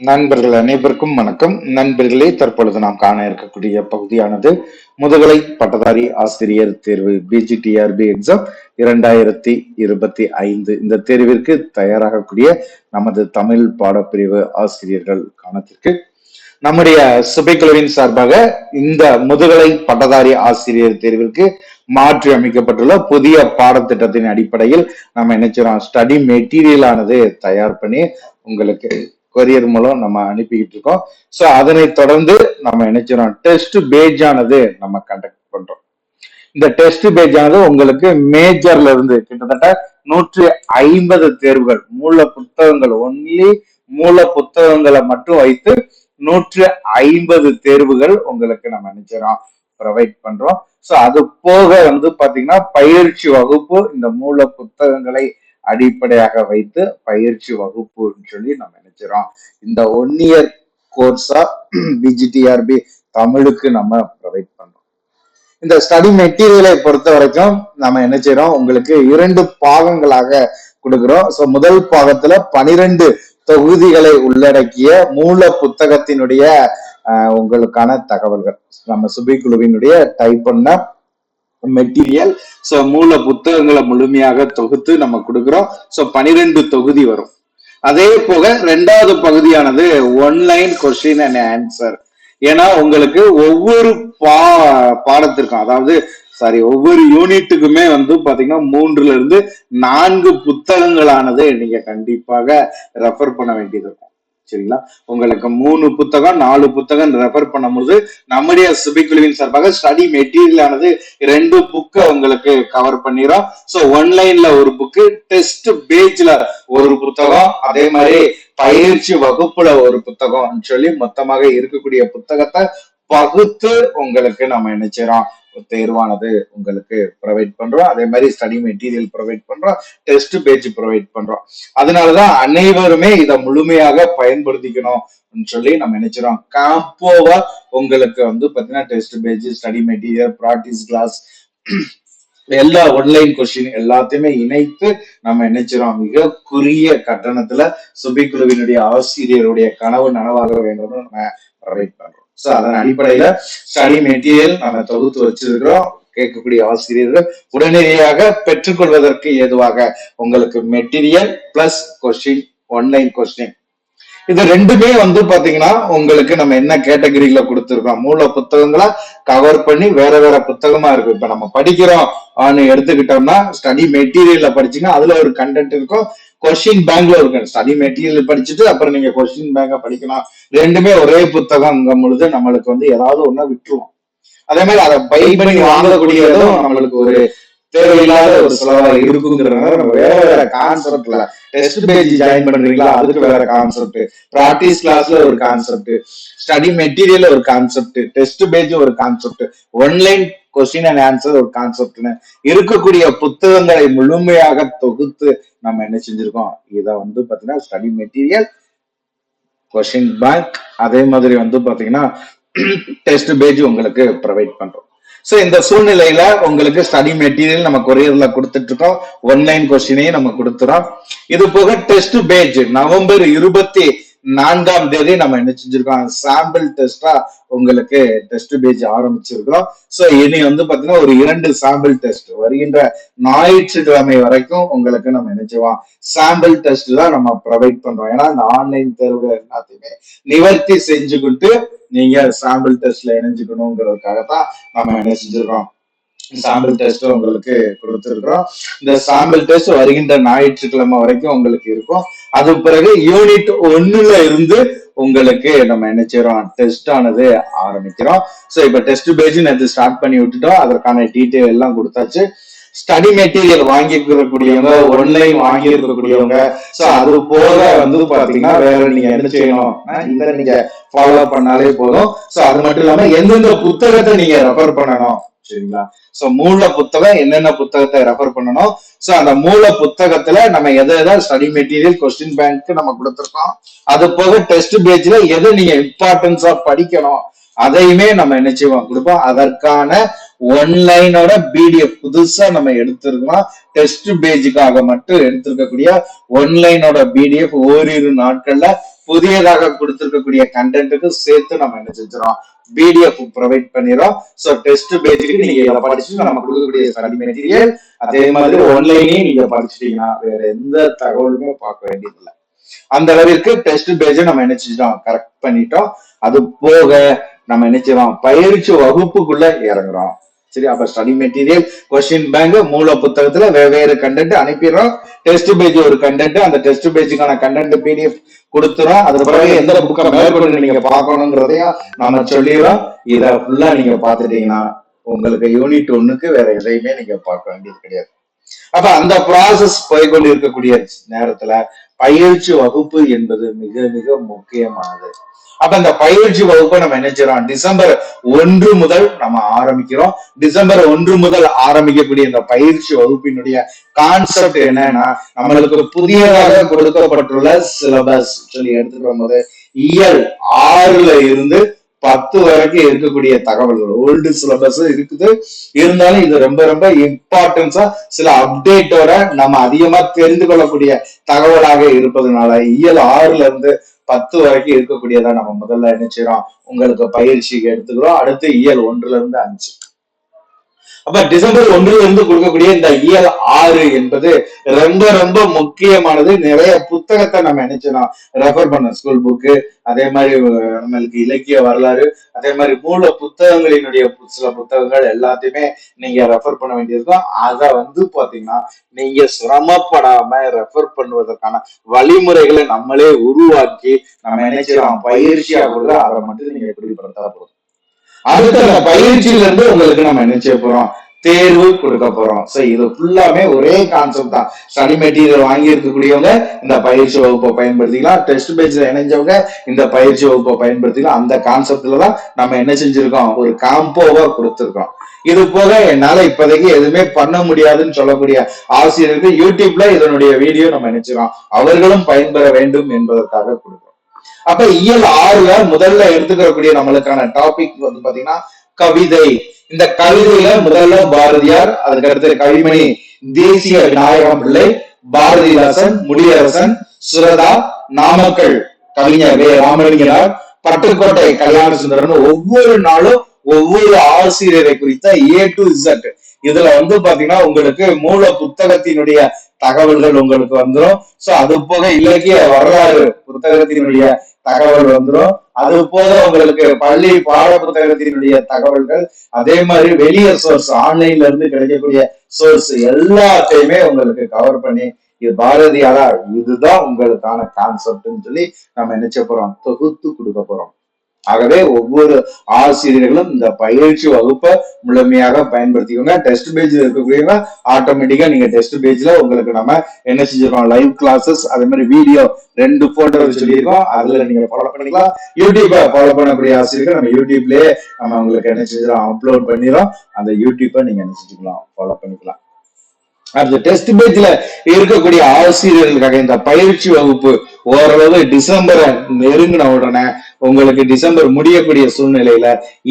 நண்பர்கள் அனைவருக்கும் வணக்கம். நண்பர்களே தற்பொழுது நாம் காண இருக்கக்கூடிய பகுதியானது முதுகலை பட்டதாரி ஆசிரியர் தேர்வு பிஜிடிஆர்பி எக்ஸாம் இரண்டாயிரத்தி இருபத்தி ஐந்து. இந்த தேர்விற்கு தயாராகக்கூடிய நமது தமிழ் பாடப்பிரிவு ஆசிரியர்கள் காணத்திற்கு நம்முடைய சுபைக்குழுவின் சார்பாக இந்த முதுகலை பட்டதாரி ஆசிரியர் தேர்விற்கு மாற்றி அமைக்கப்பட்டுள்ள புதிய பாடத்திட்டத்தின் அடிப்படையில் நம்ம நினைச்சிரோம் ஸ்டடி மெட்டீரியல் ஆனது தயார் பண்ணி உங்களுக்கு கொரியர் மூலம் நம்ம அனுப்பிக்கிட்டு இருக்கோம் ஸோ அதனை தொடர்ந்து நம்ம நினைச்சிடோம் டெஸ்ட் பேஜ் ஆனது நம்ம கண்டக்ட் பண்றோம். இந்த டெஸ்ட் பேஜ் ஆனது உங்களுக்கு மேஜர்ல இருந்து கிட்டத்தட்ட நூற்றி ஐம்பது தேர்வுகள் மூல புத்தகங்கள் ஒன்லி மூல புத்தகங்களை மட்டும் வைத்து நூற்று ஐம்பது தேர்வுகள் உங்களுக்கு நம்ம நினைச்சிடோம் ப்ரொவைட் பண்றோம். ஸோ அது போக வந்து பாத்தீங்கன்னா பயிற்சி வகுப்பு இந்த மூல புத்தகங்களை அடிப்படையாக வைத்து பயிற்சி வகுப்புன்னு சொல்லி நம்ம நினைச்சிடோம் இந்த ஒன் இயர் கோர்ஸா பிஜிடிஆர்பி தமிழுக்கு நம்ம ப்ரொவைட் பண்றோம். இந்த ஸ்டடி மெட்டீரியலை பொறுத்த வரைக்கும் நம்ம என்ன செய்யறோம் உங்களுக்கு இரண்டு பாகங்களாக கொடுக்கிறோம். ஸோ முதல் பாகத்துல பனிரெண்டு தொகுதிகளை உள்ளடக்கிய மூல புத்தகத்தினுடைய ஆஹ், உங்களுக்கான தகவல்கள். நம்ம சுபிக்குழுவினுடைய டைப் பண்ண மெட்டீரியல் ஸோ மூல புத்தகங்களை முழுமையாக தொகுத்து நம்ம கொடுக்குறோம். ஸோ பனிரெண்டு தொகுதி வரும். அதே போக ரெண்டாவது பகுதியானது ஒன்லைன் கொஸ்டின் அண்ட் ஆன்சர் ஏன்னா உங்களுக்கு ஒவ்வொரு பா பாடத்திற்கும் அதாவது சாரி ஒவ்வொரு யூனிட்டுக்குமே வந்து பாத்தீங்கன்னா மூன்றுல இருந்து நான்கு புத்தகங்களானது நீங்க கண்டிப்பாக ரெஃபர் பண்ண வேண்டியது இருக்கும். சரிங்களா? உங்களுக்கு மூணு புத்தகம் நாலு புத்தகம் ரெஃபர் பண்ணும்போது நம்முடைய சுபிக்குழுவின் சார்பாக ஸ்டடி மெட்டீரியல் ஆனது ரெண்டு புக்கை உங்களுக்கு கவர் பண்ணிடும் ஸோ ஒன்லைன்ல ஒரு புக்கு டெஸ்ட் பேஜ்ல ஒரு புத்தகம் அதே மாதிரி பயிற்சி வகுப்புல ஒரு புத்தகம் சொல்லி மொத்தமாக இருக்கக்கூடிய புத்தகத்தை பகுத்து உங்களுக்கு நம்ம என்ன செய்யறோம் தேர்வானது உங்களுக்கு ப்ரொவைட் பண்றோம். அதே மாதிரி ஸ்டடி மெட்டீரியல் ப்ரொவைட் பண்றோம். டெஸ்ட் பேஜ் ப்ரொவைட் பண்றோம். அதனாலதான் அனைவருமே இதை முழுமையாக பயன்படுத்திக்கணும் சொல்லி நம்ம நினைச்சிடோம் காம்போவா உங்களுக்கு வந்து பாத்தீங்கன்னா test page study material practice class எல்லா ஒன்லைன் கொஸ்டின் எல்லாத்தையுமே இணைத்து நம்ம நினைச்சிடோம் மிக குறுகிய கட்டணத்துல சுபிக்குழுவினுடைய ஆசிரியருடைய கனவு நனவாக வேண்டும்னு நம்ம ப்ரொவைட் பண்றோம். சோ அதன் அடிப்படையில ஸ்டடி மெட்டீரியல் நம்ம தொகுத்து வச்சிருக்கிறோம். கேட்கக்கூடிய ஆசிரியர்கள் உடனடியாக பெற்றுக்கொள்வதற்கு ஏதுவாக உங்களுக்கு material plus question online question இது ரெண்டுமே வந்து பாத்தீங்கன்னா உங்களுக்கு நம்ம என்ன கேட்டகரியில கொடுத்துருக்கோம்? மூல புத்தகங்களை? கவர் பண்ணி வேற வேற புத்தகமா இருக்கு. இப்ப நம்ம படிக்கிறோம். ஆன்னு எடுத்துக்கிட்டோம்னா ஸ்டடி மெட்டீரியல்ல படிச்சீங்கன்னா அதுல ஒரு கண்டென்ட் இருக்கும். கொஸ்டின் பேங்க்ல இருக்கு ஸ்டடி மெட்டீரியல் படிச்சுட்டு அப்புறம் நீங்க கொஸ்டின் பேங்க படிக்கலாம். ரெண்டுமே ஒரே புத்தகங்கும் பொழுது நம்மளுக்கு வந்து ஏதாவது ஒண்ணா விட்டுருவோம் அதே மாதிரி அதை பை பண்ணி வாங்கக்கூடியதும் நம்மளுக்கு ஒரு தேவையில்லாத ஒரு செலவா இருக்குங்கிறனால நம்ம வேற வேற கான்செப்ட்ல டெஸ்ட் பேஜ் ஜாயின் பண்றீங்களா? அதுக்கு வேற கான்செப்ட் ப்ராக்டிஸ் கிளாஸ்ல ஒரு கான்செப்ட் ஸ்டடி மெட்டீரியல் ஒரு கான்செப்ட் டெஸ்ட் பேஜ் ஒரு concept online question and answer ஒரு கான்செப்ட்னு இருக்கக்கூடிய புத்தகங்களை முழுமையாக தொகுத்து நம்ம என்ன செஞ்சிருக்கோம்? இதை வந்து பாத்தீங்கன்னா ஸ்டடி மெட்டீரியல் கொஸ்டின் பேங்க் அதே மாதிரி வந்து பாத்தீங்கன்னா டெஸ்ட் பேஜ் உங்களுக்கு ப்ரொவைட் பண்றோம். சோ இந்த சூழ்நிலையில உங்களுக்கு ஸ்டடி மெட்டீரியல் நம்ம கொரியர்ல கொடுத்துட்டு இருக்கோம். ஒன்லைன் கொஸ்டினையும் நம்ம கொடுத்துறோம். இது போக டெஸ்ட் பேஜ் நவம்பர் இருபத்தி நான்காம் தேதி நம்ம என்ன செஞ்சிருக்கோம்? சாம்பிள் டெஸ்டா உங்களுக்கு டெஸ்ட் பேஜ் ஆரம்பிச்சிருக்கிறோம் சோ இனி வந்து பாத்தீங்கன்னா ஒரு இரண்டு சாம்பிள் டெஸ்ட் வருகின்ற ஞாயிற்றுக்கிழமை வரைக்கும் உங்களுக்கு நம்ம நினைச்சுவோம் சாம்பிள் டெஸ்ட் தான் நம்ம ப்ரொவைட் பண்றோம். ஏன்னா இந்த ஆன்லைன் தேர்வுகள் எல்லாத்தையுமே நிவர்த்தி செஞ்சுக்கிட்டு நீங்க சாம்பிள் டெஸ்ட்ல இணைஞ்சுக்கணுங்கிறதுக்காக தான் நம்ம என்ன செஞ்சிருக்கோம்? சாம்பிள் டெஸ்ட் உங்களுக்கு கொடுத்துருக்கோம் இந்த சாம்பிள் டெஸ்ட் வருகின்ற ஞாயிற்றுக்கிழமை வரைக்கும் உங்களுக்கு இருக்கும். அது பிறகு யூனிட் ஒன்னுல இருந்து உங்களுக்கு நம்ம என்ன செய்யறோம் டெஸ்ட் ஆனது ஆரம்பிக்கிறோம். சோ இப்ப டெஸ்ட் பேஜ் நேற்று ஸ்டார்ட் பண்ணி விட்டுட்டோம். அதற்கான டீட்டெயில் எல்லாம் கொடுத்தாச்சு. ஸ்டடி மெட்டீரியல் வாங்கி இருக்கக்கூடியவங்க ஒன்லைன் வாங்கி இருக்கக்கூடியவங்க சோ அது போக வந்து பாத்தீங்கன்னா வேற நீங்க என்ன செய்யணும்? இதை நீங்க ஃபாலோ பண்ணாலே போதும். சோ அது மட்டும் இல்லாம எந்தெந்த புத்தகத்தை நீங்க ரெஃபர் பண்ணணும்? சரிங்களா? சோ மூல புத்தகம் என்னென்ன புத்தகத்தை ரெஃபர் பண்ணணும் சோ அந்த மூல புத்தகத்துல நம்ம எதை எதை ஸ்டடி மெட்டீரியல் கொஸ்டின் பேங்க் நம்ம கொடுத்துருக்கோம். அது போக டெஸ்ட் பேஜ்ல எதை நீங்க இம்பார்ட்டன்ஸா படிக்கணும் அதையுமே நம்ம என்ன செய்வோம்? கொடுப்போம். அதற்கான ஒன்லைனோட பிடிஎஃப் புதுசா நம்ம எடுத்திருக்கோம் டெஸ்ட் பேஜுக்காக மட்டும் எடுத்திருக்கக்கூடிய ஒன்லைனோட பிடிஎஃப் ஓரிரு நாட்கள்ல புதியதாக கொடுத்திருக்கக்கூடிய கண்டென்ட்டுக்கு சேர்த்து நம்ம என்ன செஞ்சிடும் பிடிஎஃப் ப்ரொவைட் பண்ணிடுறோம். சோ டெஸ்ட் பேஜுக்கு நீங்க இதை படிச்சுட்டு நம்ம கொடுக்கக்கூடிய ஸ்டடி மெட்டீரியல் அதே மாதிரி ஆன்லைனே நீங்க படிச்சிட்டீங்கன்னா வேற எந்த தகவலுமே பார்க்க வேண்டியதில்லை. அந்த அளவிற்கு டெஸ்ட் பேஜை நம்ம நினைச்சிட்டோம் கரெக்ட் பண்ணிட்டோம். அது போக நம்ம நினைச்சிடலாம் பயிற்சி வகுப்புக்குள்ள இறங்குறோம். சரி அப்ப ஸ்டடி மெட்டீரியல் கொஸ்டின் பேங்க் மூல புத்தகத்துல வெவ்வேறு கண்டென்ட் அனுப்பிடுறோம். டெஸ்ட் பேஜ் ஒரு கண்டென்ட் அந்த டெஸ்ட் பேஜுக்கான கண்டென்ட் பிடிஎஃப் கொடுத்துறோம். அதுக்கு பிறகு எந்த புக்கை மேற்கொண்டு நீங்க பார்க்கணுங்கிறதையும் நாம சொல்லிடுறோம். இத ஃபுல்லா நீங்க பாத்துட்டீங்கன்னா உங்களுக்கு யூனிட் ஒண்ணுக்கு வேற எதையுமே நீங்க பார்க்க வேண்டியது கிடையாது. அப்ப அந்த ப்ராசஸ் போய்கொண்டு இருக்கக்கூடிய நேரத்துல பயிற்சி வகுப்பு என்பது மிக மிக முக்கியமானது. அப்ப இந்த பயிற்சி வகுப்பை நம்ம என்ன செய்யறோம்? டிசம்பர் ஒன்று முதல் நம்ம ஆரம்பிக்கிறோம். டிசம்பர் ஒன்று முதல் ஆரம்பிக்கக்கூடிய இந்த பயிற்சி வகுப்பினுடைய கான்செப்ட் என்னன்னா நம்மளுக்கு புதியதாக கொடுக்கப்பட்டுள்ள சிலபஸ் சொல்லி எடுத்துக்கிற போது இயல் ஆறுல இருந்து பத்து வரைக்கும் இருக்கக்கூடிய தகவல்கள். ஓல்டு சிலபஸ் இருக்குது. இருந்தாலும் இது ரொம்ப ரொம்ப இம்பார்ட்டன்ஸா சில அப்டேட்டோட நம்ம அதிகமா தெரிந்து கொள்ளக்கூடிய தகவலாக இருப்பதனால இயல் ஆறுல இருந்து பத்து வரைக்கும் இருக்கக்கூடியதா நம்ம முதல்ல என்ன உங்களுக்கு பயிற்சி எடுத்துக்கிறோம். அடுத்து இயல் ஒன்றுல இருந்து அஞ்சு. அப்ப டிசம்பர் ஒன்றுல இருந்து கொடுக்கக்கூடிய இந்த இயல் ஆறு என்பது ரொம்ப ரொம்ப முக்கியமானது. நிறைய புத்தகத்தை நம்ம நினைச்சோம் ரெஃபர் பண்ண ஸ்கூல் புக்கு அதே மாதிரி நம்மளுக்கு இலக்கிய வரலாறு அதே மாதிரி மூல புத்தகங்களினுடைய சில புத்தகங்கள் எல்லாத்தையுமே நீங்க ரெஃபர் பண்ண வேண்டியிருக்கும். அதை வந்து பாத்தீங்கன்னா நீங்க சிரமப்படாம ரெஃபர் பண்ணுவதற்கான வழிமுறைகளை நம்மளே உருவாக்கி நம்ம நினைச்சிடலாம் பயிற்சியா கூட அதை மட்டும் நீங்க குறிப்பிடுத்தா போதும் அடுத்த அந்த பயிற்சியில இருந்து உங்களுக்கு நம்ம என்ன செய்ய போறோம்? தேர்வு கொடுக்க போறோம். சோ இது ஃபுல்லாமே ஒரே கான்செப்ட் தான். ஸ்டடி மெட்டீரியல் வாங்கி இருக்கக்கூடியவங்க இந்த பயிற்சி வகுப்பை பயன்படுத்திக்கலாம். டெஸ்ட் பேஜ்ல இணைஞ்சவங்க இந்த பயிற்சி வகுப்பை பயன்படுத்திக்கலாம். அந்த கான்செப்ட்ல தான் நம்ம என்ன செஞ்சிருக்கோம்? ஒரு காம்போவா கொடுத்துருக்கோம். இது போக என்னால இப்போதைக்கு எதுவுமே பண்ண முடியாதுன்னு சொல்லக்கூடிய ஆசிரியருக்கு யூடியூப்ல இதனுடைய வீடியோ நம்ம நினைச்சிருக்கோம் அவர்களும் பயன்பெற வேண்டும் என்பதற்காக கொடுக்கிறோம். அப்ப இயல் ஆறுல முதல்ல எடுத்துக்கிறக்கூடிய நம்மளுக்கான டாபிக் வந்து பாத்தீங்கன்னா கவிதை. இந்த கவிதையில முதல்ல பாரதியார் அதுக்கடுத்து கவிமணி தேசிய விநாயகம் பிள்ளை பாரதிதாசன் முடியரசன் சுரதா நாமக்கல் கவிஞர் வே. ராமலிங்கனார் பட்டுக்கோட்டை கல்யாண சுந்தரன் ஒவ்வொரு நாளும் ஒவ்வொரு ஆசிரியரை குறித்த ஏ டு இசட் இதுல வந்து பாத்தீங்கன்னா உங்களுக்கு மூல புத்தகத்தினுடைய தகவல்கள் உங்களுக்கு வந்துரும். சோ அது போக இலக்கிய வரலாறு புத்தகத்தினுடைய தகவல் வந்துரும். அது போக உங்களுக்கு பள்ளி பாட புத்தகத்தினுடைய தகவல்கள் அதே மாதிரி வெளிய சோர்ஸ் ஆன்லைன்ல இருந்து கிடைக்கக்கூடிய சோர்ஸ் எல்லாத்தையுமே உங்களுக்கு கவர் பண்ணி இது பாரதியாரா இதுதான் உங்களுக்கான கான்செப்ட்னு சொல்லி நம்ம நினைச்ச போறோம். தொகுத்து கொடுக்க போறோம். ஆகவே ஒவ்வொரு ஆசிரியர்களும் இந்த பயிற்சி வகுப்பை முழுமையாக பயன்படுத்திக்கோங்க. டெஸ்ட் பேஜ்ல இருக்கக்கூடியவங்க ஆட்டோமேட்டிக்கா நீங்க டெஸ்ட் பேஜ்ல உங்களுக்கு நம்ம என்ன செஞ்சிருக்கோம்? லைவ் கிளாஸஸ் அதே மாதிரி வீடியோ ரெண்டு போட்டோ சொல்லியிருக்கோம் அதுல நீங்க ஃபாலோ பண்ணிக்கலாம். யூடியூப்பை ஃபாலோ பண்ணக்கூடிய ஆசிரியர்கள் நம்ம யூடியூப்லயே நம்ம உங்களுக்கு என்ன செஞ்சிடும் அப்லோட் பண்ணிடும் அந்த யூடியூப்பை நீங்க என்ன செஞ்சுக்கலாம்? ஃபாலோ பண்ணிக்கலாம். அடுத்து டெஸ்ட் பேஜ்ல இருக்கக்கூடிய ஆசிரியர்களுக்காக இந்த பயிற்சி வகுப்பு ஓரளவு டிசம்பரை நெருங்கின உடனே உங்களுக்கு டிசம்பர் முடியக்கூடிய சூழ்நிலையில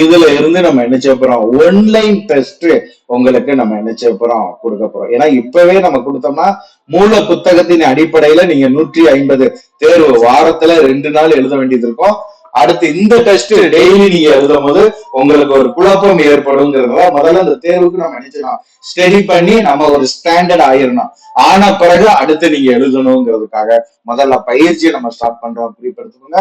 இதுல இருந்து நம்ம என்ன செய்ய போறோம்? ஒன்லைன் டெஸ்ட் உங்களுக்கு நம்ம என்ன செய்ய போறோம்? கொடுக்க போறோம். ஏன்னா இப்பவே நம்ம கொடுத்தோம்னா மூல புத்தகத்தின் அடிப்படையில நீங்க நூற்றி ஐம்பது தேர்வு வாரத்துல ரெண்டு நாள் எழுத வேண்டியது இருக்கும். அடுத்து இந்த டெஸ்ட் டெய்லி நீங்க எழுதும் போது உங்களுக்கு ஒரு குழப்பம் ஏற்படுங்கிறதுல முதல்ல அந்த தேர்வுக்கு நம்ம நினைச்சிடலாம் ஸ்டடி பண்ணி நம்ம ஒரு ஸ்டாண்டர்ட் ஆயிரணும். ஆன பிறகு அடுத்து நீங்க எழுதணுங்கிறதுக்காக முதல்ல பயிற்சியை நம்ம ஸ்டார்ட் பண்றோம். குறிப்பெடுத்துக்கோங்க.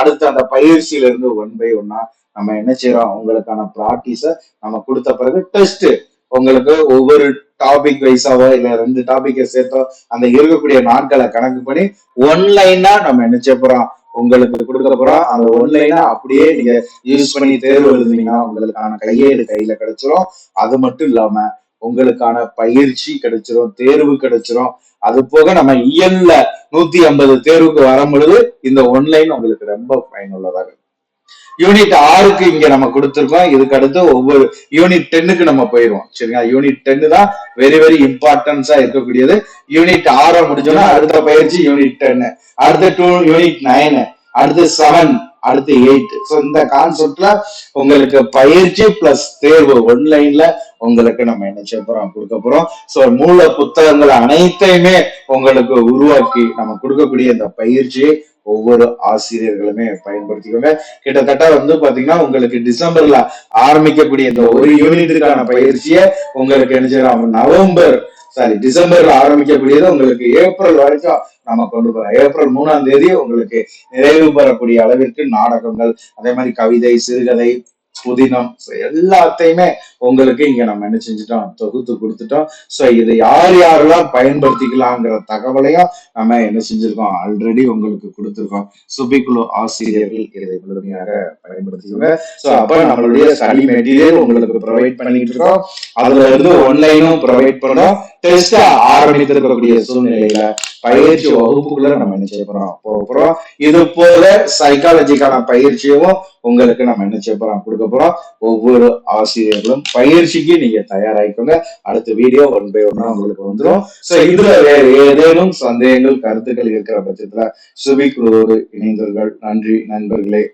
அடுத்து அந்த பயிற்சியில இருந்து ஒன் பை ஒன்னா நம்ம என்ன செய்யறோம்? உங்களுக்கான ப்ராக்டிஸ நம்ம கொடுத்த பிறகு டெஸ்ட் உங்களுக்கு ஒவ்வொரு டாபிக் வைஸாவோ இல்ல ரெண்டு டாபிக்கை சேர்த்தோ அந்த இருக்கக்கூடிய நாட்களை கணக்கு பண்ணி ஒன்லைனா நம்ம என்ன செய்ய போறோம்? உங்களுக்கு கொடுக்க போறோம் அந்த ஒன்லைனா அப்படியே நீங்க யூஸ் பண்ணி தேர்வு எழுதுனீங்கன்னா உங்களுக்கான கையேடு கையில கிடைச்சிரும். அது மட்டும் இல்லாம உங்களுக்கான பயிற்சி கிடைச்சிரும் தேர்வு கிடைச்சிரும். அது போக நம்ம இயல்ல நூத்தி ஐம்பது தேர்வுக்கு வரும் பொழுது இந்த ஒன்லைன் உங்களுக்கு ரொம்ப பயனுள்ளதாக இருக்கும். யூனிட் ஆறுக்கு இங்க நம்ம கொடுத்துருக்கோம். இதுக்கு அடுத்து ஒவ்வொரு யூனிட் டென்னுக்கு நம்ம போயிடுவோம். சரிங்களா? யூனிட் டென்னு தான் வெரி வெரி இம்பார்ட்டன்ஸா இருக்கக்கூடியது. யூனிட் ஆறை முடிச்சோம்னா அடுத்த பயிற்சி யூனிட் டென்னு அடுத்த டூ யூனிட் நைனு அடுத்து செவன் அடுத்து எயிட் ஸோ இந்த கான்செப்ட்ல உங்களுக்கு பயிற்சி பிளஸ் தேர்வு ஒன்லைன்ல உங்களுக்கு நம்ம என்ன செய்ய போறோம்? கொடுக்க போறோம். ஸோ மூல புத்தகங்கள் அனைத்தையுமே உங்களுக்கு உருவாக்கி நம்ம கொடுக்கக்கூடிய இந்த பயிற்சியை ஒவ்வொரு ஆசிரியர்களுமே பயன்படுத்திக்கோங்க. கிட்டத்தட்ட வந்து பாத்தீங்கன்னா உங்களுக்கு டிசம்பர்ல ஆரம்பிக்கக்கூடிய இந்த ஒரு யூனிட்டுக்கான பயிற்சியை உங்களுக்கு என்ன நவம்பர் சாரி டிசம்பர்ல ஆரம்பிக்கக்கூடியது உங்களுக்கு ஏப்ரல் வரைக்கும் நம்ம கொண்டு போறோம் ஏப்ரல் மூணாம் தேதி உங்களுக்கு நிறைவு பெறக்கூடிய அளவிற்கு நாடகங்கள் அதே மாதிரி கவிதை சிறுகதை புதினம். ஸோ எல்லாத்தையுமே உங்களுக்கு இங்க நம்ம என்ன செஞ்சுட்டோம்? தொகுத்து கொடுத்துட்டோம். ஸோ இதை யார் யாரெல்லாம் பயன்படுத்திக்கலாங்கிற தகவலையும் நம்ம என்ன செஞ்சிருக்கோம்? ஆல்ரெடி உங்களுக்கு கொடுத்துருக்கோம். சுபிக்குழு ஆசிரியர்கள் இதை முழுமையாக பயன்படுத்திக்கோங்க. சோ அப்ப நம்மளுடைய ஸ்டடி மெட்டீரியல் உங்களுக்கு ப்ரொவைட் பண்ணிட்டு இருக்கோம். அதுல இருந்து ஒன்லைனும் ப்ரொவைட் பண்ணோம். டெஸ்ட் ஆரம்பித்திருக்கக்கூடிய சூழ்நிலையில பயிற்சி வகுப்புக்குள்ள நம்ம என்ன செய்ய போறோம்? போக போறோம். இது போல சைக்காலஜிக்கான பயிற்சியும் உங்களுக்கு நம்ம என்ன செய்ய போறோம்? கொடுக்க போறோம். ஒவ்வொரு ஆசிரியர்களும் பயிற்சிக்கு நீங்க தயாராகிக்கோங்க. அடுத்த வீடியோ ஒன் பை ஒன்னா உங்களுக்கு வந்துடும் சோ இதுல வேற ஏதேனும் சந்தேகங்கள் கருத்துக்கள் இருக்கிற பட்சத்துல சுபிக்குழுவோடு இணைந்தவர்கள் நன்றி நண்பர்களே.